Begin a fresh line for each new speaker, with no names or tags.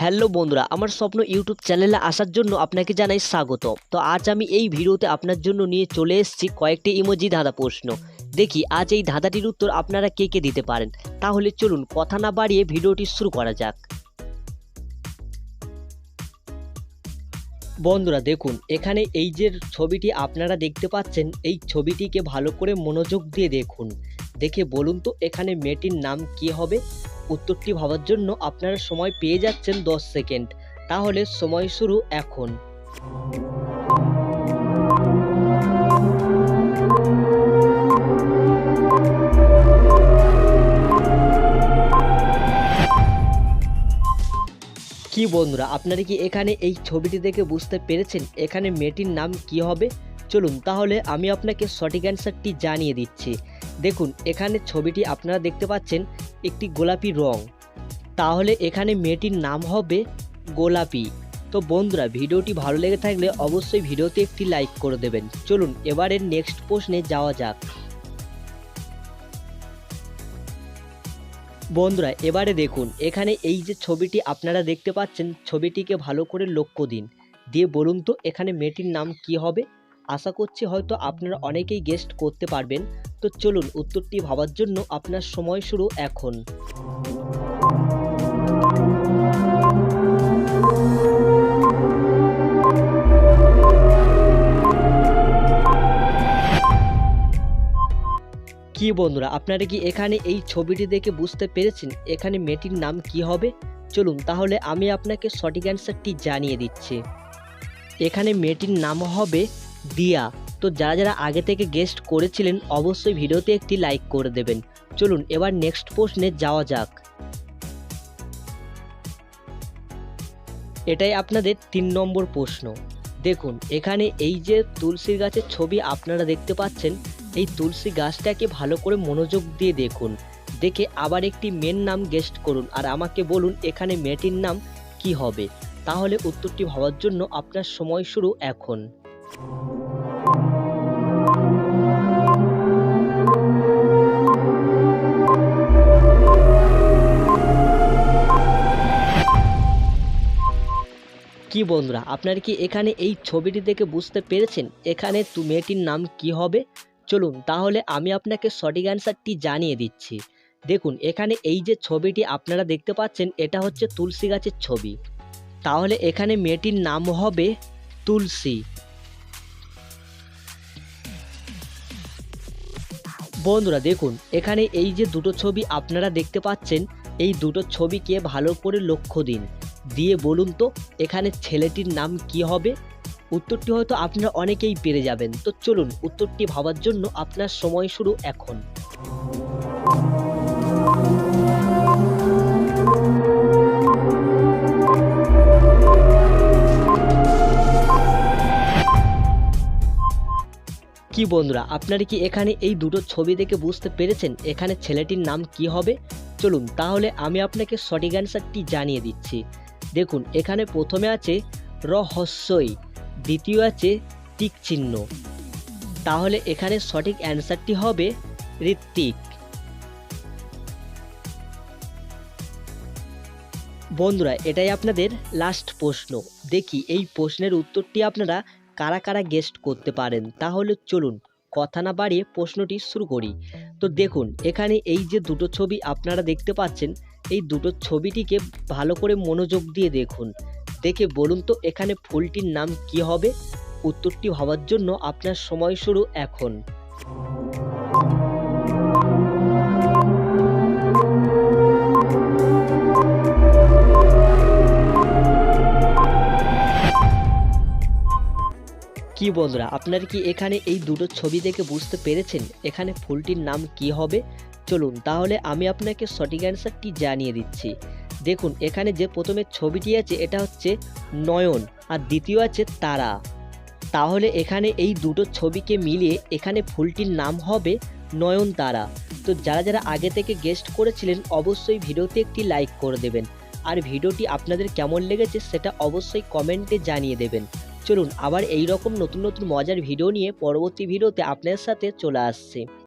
Hello বন্ধুরা, আমার স্বপ্ন ইউটিউব চ্যানেলে আসার জন্য আপনাকে জানাই স্বাগত। তো আজ আমি এই ভিডিওতে আপনার জন্য নিয়ে চলে এসেছি কয়েকটি ইমোজি ধাঁধা প্রশ্ন। দেখি, আজ এই ধাঁধাটির উত্তর আপনারা কে কে দিতে পারেন? তাহলে চলুন কথা না বাড়িয়ে ভিডিওটি শুরু করা যাক। বন্ধুরা, দেখুন, এখানে এই যে ছবিটি আপনারা দেখতে পাচ্ছেন, এই ছবিটিকে ভালো করে মনোযোগ দিয়ে দেখুন। দেখে বলুন তো এখানে মেয়েটির নাম কি হবে? উত্তরটি ভাবার জন্য আপনারা সময় পেয়ে যাচ্ছেন দশ সেকেন্ড। তাহলে সময় শুরু এখন। কি বন্ধুরা, আপনারা কি এখানে এই ছবিটি দেখে বুঝতে পেরেছেন এখানে মেয়েটির নাম কি হবে? চলুন, তাহলে আমি আপনাকে সঠিক অ্যান্সারটি জানিয়ে দিচ্ছি। দেখুন, এখানে ছবিটি আপনারা দেখতে পাচ্ছেন একটি গোলাপি রং। তাহলে এখানে মেয়েটির নাম হবে গোলাপি। তো বন্ধুরা, ভিডিওটি ভালো লেগে থাকলে অবশ্যই ভিডিওতে একটি লাইক করে দেবেন। চলুন, এবারের নেক্সট প্রশ্নে যাওয়া যাক। বন্ধুরা, এবারে দেখুন, এখানে এই যে ছবিটি আপনারা দেখতে পাচ্ছেন, ছবিটিকে ভালো করে লক্ষ্য দিন। দিয়ে বলুন তো, এখানে মেয়েটির নাম কি হবে? আশা করছি হয়তো আপনারা অনেকেই গেস্ট করতে পারবেন। তো চলুন, উত্তরটি ভাবার জন্য আপনার সময় শুরু এখন। কি বন্ধুরা, আপনারা কি এখানে এই ছবিটি দেখে বুঝতে পেরেছেন এখানে মেয়েটির নাম কি হবে? চলুন, তাহলে আমি আপনাকে সঠিক অ্যান্সারটি জানিয়ে দিচ্ছি। এখানে মেয়েটির নাম হবে দিয়া। তো যারা যারা আগে থেকে গেস্ট করেছিলেন, অবশ্যই ভিডিওতে একটি লাইক করে দেবেন। চলুন, এবার নেক্সট প্রশ্নে যাওয়া যাক। এটাই আপনাদের তিন নম্বর প্রশ্ন। দেখুন, এখানে এই যে তুলসীর গাছের ছবি আপনারা দেখতে পাচ্ছেন, এই তুলসী গাছটাকে ভালো করে মনোযোগ দিয়ে দেখুন। দেখে আবার একটি মেয়ের নাম গেস্ট করুন, আর আমাকে বলুন এখানে মেয়েটির নাম কি হবে। তাহলে উত্তরটি ভাবার জন্য আপনার সময় শুরু এখন। কি বন্ধুরা, আপনারা কি এখানে এই ছবিটি দেখে বুঝতে পেরেছেন এখানে তু মেয়েটির নাম কি হবে? চলুন তাহলে আমি আপনাকে সঠিক অ্যান্সারটি জানিয়ে দিচ্ছি। দেখুন, এখানে এই যে ছবিটি আপনারা দেখতে পাচ্ছেন, এটা হচ্ছে তুলসী গাছের ছবি। তাহলে এখানে মেয়েটির নাম হবে তুলসী। বন্ধুরা দেখুন, এখানে এই যে দুটো ছবি আপনারা দেখতে পাচ্ছেন, এই দুটো ছবিকে ভালো করে লক্ষ্য দিন। দিয়ে বলুন তো, এখানে ছেলেটির নাম কি হবে? উত্তরটি হয়তো আপনারা অনেকেই পেরে যাবেন। তো চলুন, উত্তরটি ভাবার জন্য আপনার সময় শুরু এখন। বন্ধুরা, আপনারা কি এখানে এই দুটো ছবি দেখে বুঝতে পেরেছেন এখানে ছেলেটির নাম কি হবে? চলুন, তাহলে আমি আপনাকে সঠিক অ্যান্সারটি জানিয়ে দিচ্ছি। দেখুন, এখানে প্রথমে আছে রহস্যই, দ্বিতীয় আছে টিক চিহ্ন তাহলে এখানে সঠিক অ্যান্সারটি হবে ঋত্বিক। বন্ধুরা, এটাই আপনাদের লাস্ট প্রশ্ন। দেখি, এই প্রশ্নের উত্তরটি আপনারা কারা কারা গেস্ট করতে পারেন, তাহলে চলুন কথা না বাড়িয়ে প্রশ্নটি শুরু করি। তো দেখুন, এখানে এই যে দুটো ছবি আপনারা দেখতে পাচ্ছেন, এই দুটো ছবিটিকে ভালো করে মনোযোগ দিয়ে দেখুন। দেখে বলুন তো এখানে ফুলটির নাম কি হবে? উত্তরটি ভাবার জন্য আপনার সময় শুরু এখন। কি বন্ধুরা, আপনারা কি এখানে এই দুটো ছবি দেখে বুঝতে পেরেছেন এখানে ফুলটির নাম কি হবে? চলুন তাহলে আমি আপনাকে সঠিক অ্যান্সারটি জানিয়ে দিচ্ছি। দেখুন, এখানে যে প্রথমে ছবিটি আছে, এটা হচ্ছে নয়ন আর দ্বিতীয় আছে তারা। তাহলে এখানে এই দুটো ছবিকে মিলিয়ে এখানে ফুলটির নাম হবে নয়নতারা তো যারা যারা আগে থেকে গেস্ট করেছিলেন, অবশ্যই ভিডিওতে একটি লাইক করে দেবেন। আর ভিডিওটি আপনাদের কেমন লেগেছে, সেটা অবশ্যই কমেন্টে জানিয়ে দেবেন। চলুন আবার এই রকম নতুন নতুন মজার ভিডিও নিয়ে পরবর্তী ভিডিওতে আপনাদের সাথে চলে আসছে।